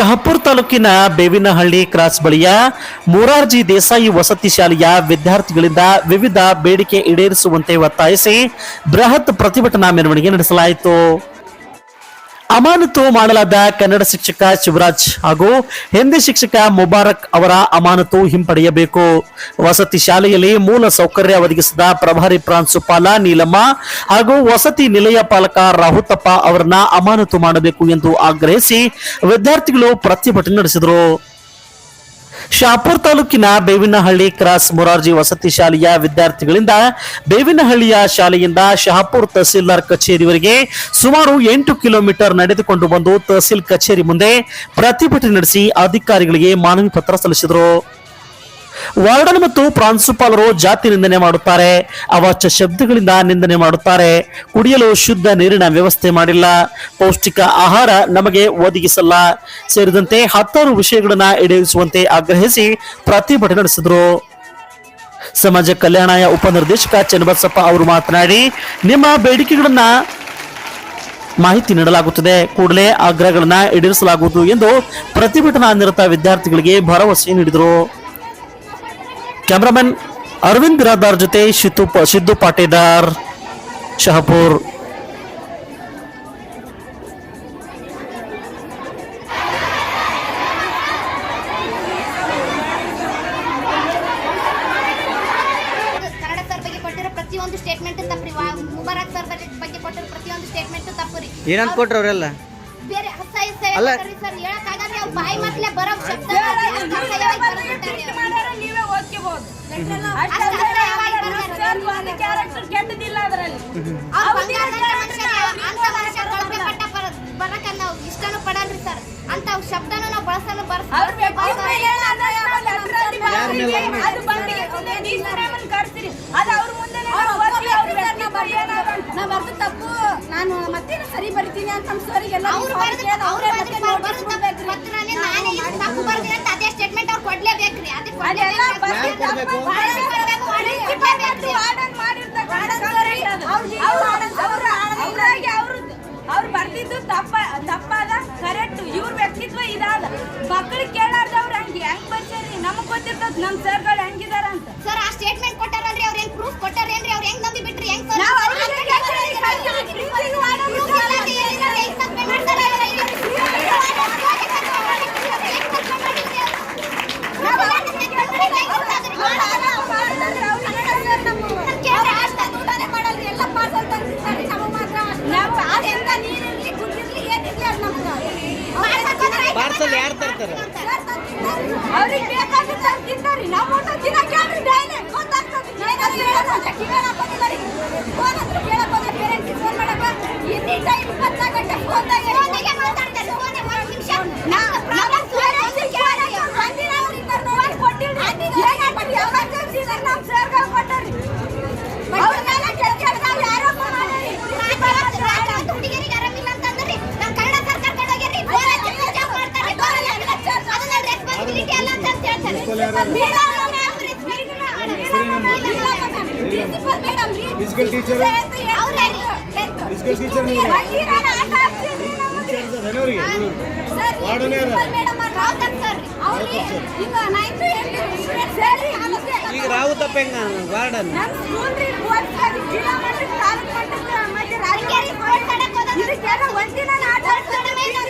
ಶಹಪುರ್ ತಾಲೂಕಿನ ಬೇವಿನಹಳ್ಳಿ ಕ್ರಾಸ್ ಬಳಿಯ ಮೂರಾರ್ಜಿ ದೇಸಾಯಿ ವಸತಿ ಶಾಲೆಯ ವಿದ್ಯಾರ್ಥಿಗಳಿಂದ ವಿವಿಧ ಬೇಡಿಕೆ ಈಡೇರಿಸುವಂತೆ ಒತ್ತಾಯಿಸಿ ಬೃಹತ್ ಪ್ರತಿಭಟನಾ ಮೆರವಣಿಗೆ ನಡೆಸಲಾಯಿತು. ಅಮಾನತು ಮಾಡಲಾದ ಕನ್ನಡ ಶಿಕ್ಷಕ ಶಿವರಾಜ್ ಹಾಗೂ ಹಿಂದಿ ಶಿಕ್ಷಕ ಮುಬಾರಕ್ ಅವರ ಅಮಾನತು ಹಿಂಪಡೆಯಬೇಕು. ವಸತಿ ಶಾಲೆಯಲ್ಲಿ ಮೂಲ ಸೌಕರ್ಯ ಒದಗಿಸಿದ ಪ್ರಭಾರಿ ಪ್ರಾಂಶುಪಾಲ ನೀಲಮ್ಮ ಹಾಗೂ ವಸತಿ ನಿಲಯ ಪಾಲಕ ರಾಹುತಪ್ಪ ಅವರನ್ನ ಅಮಾನತು ಮಾಡಬೇಕು ಎಂದು ಆಗ್ರಹಿಸಿ ವಿದ್ಯಾರ್ಥಿಗಳು ಪ್ರತಿಭಟನೆ ನಡೆಸಿದರು. ಶಾಪುರ್ ತಾಲೂಕಿನ ಬೇವಿನಹಳ್ಳಿ ಕ್ರಾಸ್ ಮೊರಾರ್ಜಿ ವಸತಿ ಶಾಲೆಯ ವಿದ್ಯಾರ್ಥಿಗಳಿಂದ ಬೇವಿನಹಳ್ಳಿಯ ಶಾಲೆಯಿಂದ ಶಹಾಪುರ್ ತಹಸೀಲ್ದಾರ್ ಕಚೇರಿವರೆಗೆ ಸುಮಾರು ಎಂಟು ಕಿಲೋಮೀಟರ್ ನಡೆದುಕೊಂಡು ಬಂದು ತಹಸೀಲ್ ಕಚೇರಿ ಮುಂದೆ ಪ್ರತಿಭಟನೆ ನಡೆಸಿ ಅಧಿಕಾರಿಗಳಿಗೆ ಮಾನವಿ ಪತ್ರ ಸಲ್ಲಿಸಿದರು. ವಾರ್ಡನ್ ಮತ್ತು ಪ್ರಾಂಶುಪಾಲರು ಜಾತಿ ನಿಂದನೆ ಮಾಡುತ್ತಾರೆ. ಅವಾಚ್ಯ ಶಬ್ದಗಳಿಂದ ನಿಂದನೆ ಮಾಡುತ್ತಾರೆ. ಕುಡಿಯಲು ಶುದ್ಧ ನೀರಿನ ವ್ಯವಸ್ಥೆ ಮಾಡಿಲ್ಲ. ಪೌಷ್ಟಿಕ ಆಹಾರ ನಮಗೆ ಒದಗಿಸಲ್ಲ. ಸೇರಿದಂತೆ ಹತ್ತಾರು ವಿಷಯಗಳನ್ನು ಈಡೇರಿಸುವಂತೆ ಆಗ್ರಹಿಸಿ ಪ್ರತಿಭಟನೆ ನಡೆಸಿದರು. ಸಮಾಜ ಕಲ್ಯಾಣ ಉಪನಿರ್ದೇಶಕ ಚನ್ನಬಸಪ್ಪ ಅವರು ಮಾತನಾಡಿ, ನಿಮ್ಮ ಬೇಡಿಕೆಗಳನ್ನ ಮಾಹಿತಿ ನೀಡಲಾಗುತ್ತದೆ. ಕೂಡಲೇ ಆಗ್ರಹಗಳನ್ನ ಈಡೇರಿಸಲಾಗುವುದು ಎಂದು ಪ್ರತಿಭಟನಾ ನಿರತ ವಿದ್ಯಾರ್ಥಿಗಳಿಗೆ ಭರವಸೆ ನೀಡಿದರು. ಕ್ಯಾಮರಾಮನ್ ಅರವಿಂದ್ ಬಿರಾದಾರ್ ಜೊತೆ ಶಿತ್ತು ಪ- ಸಿದ್ದು ಪಾಟೇದಾರ್ ಶಹಪುರ್. ಕನ್ನಡ ಸರ್ ಬಗ್ಗೆ ಕೊಟ್ಟಿರೋ ಪ್ರತಿಯೊಂದು ಸ್ಟೇಟ್ಮೆಂಟ್ ತಪ್ಪ್ರಿ. ವಾ- ಮುಬಾರಕ್ ಸರ್ ಬಗ್ಗೆ ಬಗ್ಗೆ ಕೊಟ್ಟಿರೋ ಪ್ರತಿಯೊಂದು ಸ್ಟೇಟ್ಮೆಂಟ್ ತಪ್ಪುರಿ. ಏನಂತ ಕೊಟ್ರು ಅವರೆಲ್ಲ? ಬೇರೆ ಅಲ್ಲ. ಅವ್ರ ಬಾಯಿ ಮಾತ್ಲೆ ಬರೋ ಶಬ್ದ ಅವ್ರು. ನೀವೇ ಓದ್ಕೋಬಹುದು. ಅಸಹ್ಯವಾಗಿ ಕೆಟ್ಟದಿಲ್ಲ ಅದರಲ್ಲಿ. ಅವ್ರ್ ಇಷ್ಟನೂ ಪಡಲ್ರಿ ಸರ್. ಅಂತ ಶಬ್ದನೂ ನಾವು ಬಳಸಲು ಅವ್ರ ಮಾಡ್ತೀವಿ. ಅದು ಬಂದಿಗೆ ಮುಂದೆ ಅವ್ರ ನಾವು ಅವ್ರ ತಪ್ಪು ನಾನು ಮತ್ತೆ ಸರಿ ಬರಿತೀನಿ ಅಂತ ನಮ್ಮ ಸರಿಗೆಲ್ಲ ಅವ್ರು ಬರ್ದು ಅವ್ರು ಬರ್ದು ಬರ್ದು ತಪ್ಪು ಪತ್ರನೇ ನಾನೇ ಇದು ತಪ್ಪು ಬರ್ದಿನಿ ಅಂತ ಅದೇ ಸ್ಟೇಟ್ಮೆಂಟ್ ಅವ್ರು ಕೊಡ್ಲೇಬೇಕ್ರಿ ಅದಕ್ಕೆ ಅದೆಲ್ಲ ಬರ್ದು ಕೊಡ್ಲೇಬೇಕು. ತಪ್ಪು. ವಾರ್ಡನ್ ಬರ್ಬೇಕು, ವಾರ್ಡನ್ ಪ್ರಿನ್ಸಿಪಾಲ್ ಕೊಡ್ಲೇಬೇಕ್ರಿ. ವಾರ್ಡನ್ ಮಾಡಿರ್ತಕ್ಕಂಥ ಕಂಪ್ಲೇಂಟ್ ಅದು. ಅವ್ರು- ಅವ್ರು- ಅವ್ರಾಗಿ ಅವ್ರು ಅವ್ರು ಬರ್ದಿದ್ದು ತಪ್ಪ ಅವ್ರಿಗೆ ఫిజికల్ టీచర్ ఫిజికల్ టీచర్ వాడనే ಈಗ ರಾವು ತಪ್ಪೆಂಗ ವಾರ್ಡನ್ ಒಂದಿನ ಆಟ ಆಡ್ತಾರೆ